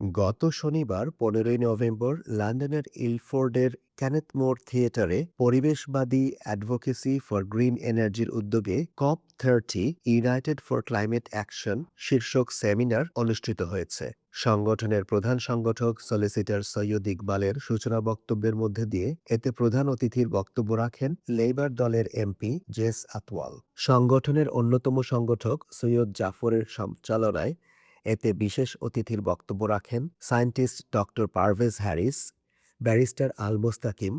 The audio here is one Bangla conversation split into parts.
গত শনিবার পনেরোই নভেম্বর লন্ডনের ইলফোর্ডের ক্যানেথ মোর থিয়েটারে পরিবেশবাদী অ্যাডভোকেসি ফর গ্রিন এনার্জির উদ্যোগে COP thirty united for climate action শীর্ষক সেমিনার অনুষ্ঠিত হয়েছে। সংগঠনের প্রধান সংগঠক সলিসিটর সৈয়দ ইকবালের সূচনা বক্তব্যের মধ্যে দিয়ে এতে প্রধান অতিথির বক্তব্য রাখেন লেবার দলের এমপি জেস আতওয়াল। সংগঠনের অন্যতম সংগঠক সৈয়দ জাফরের সঞ্চালনায় এতে বিশেষ অতিথির বক্তব্য রাখেন scientist doctor Parvez Harris, barrister Al Mostakim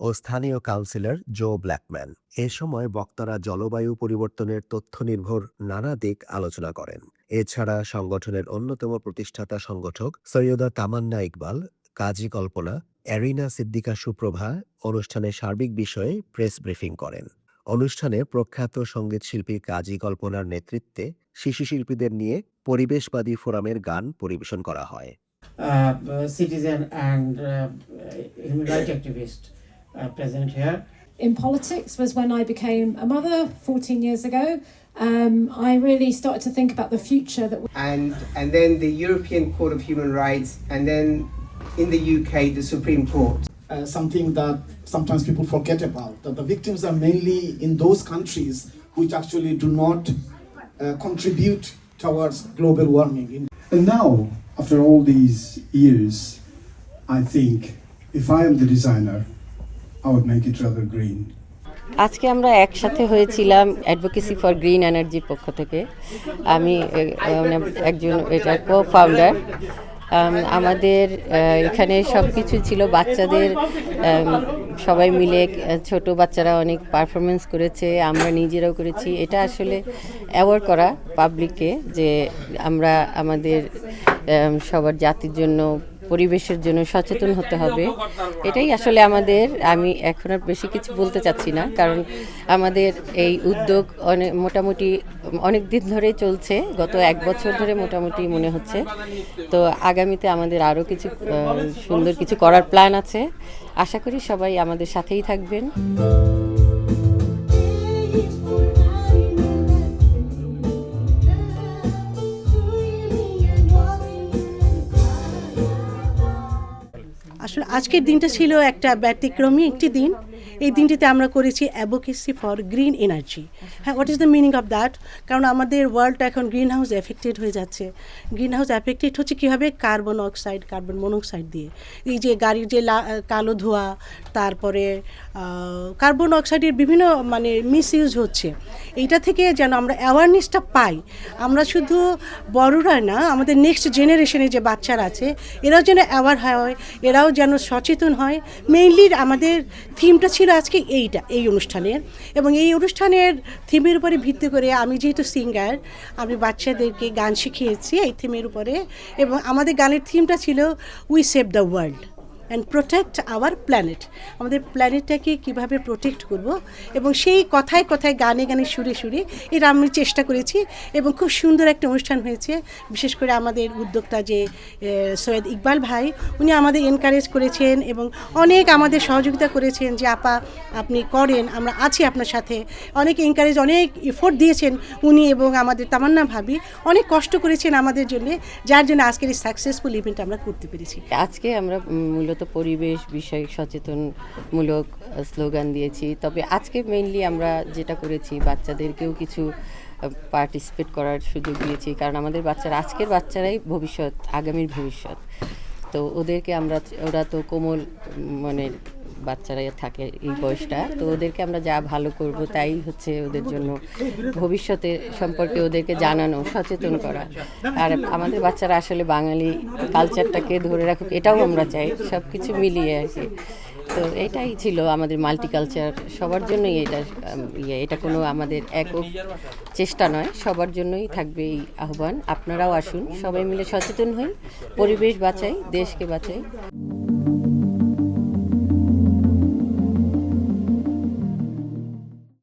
ও স্থানীয় কাউন্সিলর জো ব্ল্যাকম্যান। এ সময় বক্তারা জলবায়ু পরিবর্তনের তথ্য নির্ভর নানা দিক আলোচনা করেন। এছাড়া সংগঠনের অন্যতম প্রতিষ্ঠাতা সংগঠক সৈয়দা তামান্না ইকবাল, কাজী কল্পনা, অ্যারিনা সিদ্দিকা সুপ্রভা অনুষ্ঠানে সার্বিক বিষয়ে প্রেস ব্রিফিং করেন। অনুষ্ঠানে প্রখ্যাত সঙ্গীতশিল্পী কাজী কল্পনার নেতৃত্বে শিশু শিল্পীদের নিয়ে পরিবেশবাদী ফোরামের গান পরিবেশন করা হয় uh, citizen and uh, human rights activist uh, present here. in politics was when I became a mother 14 years ago. Um, I really started to think about the future that and and then the European Court of Human Rights, and then in the UK the Supreme Court. uh, something that sometimes people forget about that the victims are mainly in those countries which actually do not uh, contribute towards global warming. And now, after all these years, I think if I am the designer, I would make it rather green. আজকে আমরা একসাথে হয়েছিলাম অ্যাডভোকেসি ফর গ্রিন এনার্জির পক্ষ থেকে আমি মানে একজন এটার কো ফাউন্ডার আমাদের এখানে সব কিছু ছিল বাচ্চাদের সবাই মিলে আহ, ছোট বাচ্চারা অনেক পারফরমেন্স করেছে আমরা নিজেরাও করেছি। এটা আসলে অ্যাওয়ার্ড করা পাবলিককে যে আমরা আমাদের সবার জাতির জন্য পরিবেশের জন্য সচেতন হতে হবে। এটাই আসলে আমাদের, আমি এখন আর বেশি কিছু বলতে চাচ্ছি না, কারণ আমাদের এই উদ্যোগ অনেক মোটামুটি অনেক দিন ধরেই চলছে, গত এক বছর ধরে মোটামুটি মনে হচ্ছে। তো আগামীতে আমাদের আরও কিছু সুন্দর কিছু করার প্ল্যান আছে। আশা করি সবাই আমাদের সাথেই থাকবেন। আসলে আজকের দিনটা ছিল একটা ব্যতিক্রমী একটি দিন। এই দিনটিতে আমরা করেছি অ্যাভোকেসি ফর গ্রিন এনার্জি হ্যাঁ what is the meaning of that কারণ আমাদের ওয়ার্ল্ডটা এখন গ্রিন হাউস এফেক্টেড হয়ে যাচ্ছে। গ্রিন হাউস এফেক্টেড হচ্ছে কীভাবে? কার্বন অক্সাইড কার্বন মনোক্সাইড দিয়ে। এই যে গাড়ির যে কালো ধোঁয়া, তারপরে কার্বন অক্সাইডের বিভিন্ন মানে মিস ইউজ হচ্ছে। এইটা থেকে যেন আমরা অ্যাওয়ারনেসটা পাই। আমরা শুধু বড়রা না, আমাদের নেক্সট জেনারেশনে যে বাচ্চারা আছে, এরাও যেন অ্যাওয়ার হয়, এরাও যেন সচেতন হয়। মেইনলি আমাদের থিমটা ছিল আজকে এইটা, এই অনুষ্ঠানের। এবং এই অনুষ্ঠানের থিমের উপরে ভিত্তি করে আমি যেহেতু সিঙ্গার আমি বাচ্চাদেরকে গান শিখিয়েছি এই থিমের উপরে। এবং আমাদের গানের থিমটা ছিল we save the world and protect our planet আমাদের প্ল্যানেটটাকে কীভাবে প্রোটেক্ট করব? এবং সেই কথায় কথায় গানে গানে সুরে সুরে এটা আমি চেষ্টা করেছি এবং খুব সুন্দর একটা অনুষ্ঠান হয়েছে। বিশেষ করে আমাদের উদ্যোক্তা যে সৈয়দ ইকবাল ভাই উনি আমাদের এনকারেজ করেছেন এবং অনেক আমাদের সহযোগিতা করেছেন যে আপা আপনি করেন আমরা আছি আপনার সাথে। অনেক এনকারেজ অনেক এফোর্ট দিয়েছেন উনি এবং আমাদের তামান্না ভাবি। অনেক কষ্ট করেছেন আমাদের জন্য যার জন্য আজকের এই সাকসেসফুল ইভেন্ট আমরা করতে পেরেছি। আজকে আমরা উম, মূলত পরিবেশ বিষয়ে সচেতনমূলক স্লোগান দিয়েছি। তবে আজকে মেইনলি আমরা যেটা করেছি, বাচ্চাদেরকেও কিছু পার্টিসিপেট করার সুযোগ দিয়েছি। কারণ আমাদের বাচ্চারা, আজকের বাচ্চারাই ভবিষ্যৎ, আগামীর ভবিষ্যৎ। তো ওদেরকে আমরা, ওরা তো কোমল মানে বাচ্চারা থাকে এই বয়সটা, তো ওদেরকে আমরা যা ভালো করব তাই হচ্ছে ওদের জন্য ভবিষ্যতে সম্পর্কে ওদেরকে জানানো, সচেতন করা। আর আমাদের বাচ্চারা আসলে বাঙালি কালচারটাকে ধরে রাখুক, এটাও আমরা চাই সব কিছু মিলিয়ে আর কি। তো এটাই ছিল আমাদের মাল্টিকালচার সবার জন্যই এটা ইয়ে এটা কোনো আমাদের একক চেষ্টা নয়, সবার জন্যই থাকবে এই আহ্বান। আপনারাও আসুন, সবাই মিলে সচেতন হই, পরিবেশ বাঁচাই, দেশকে বাঁচাই।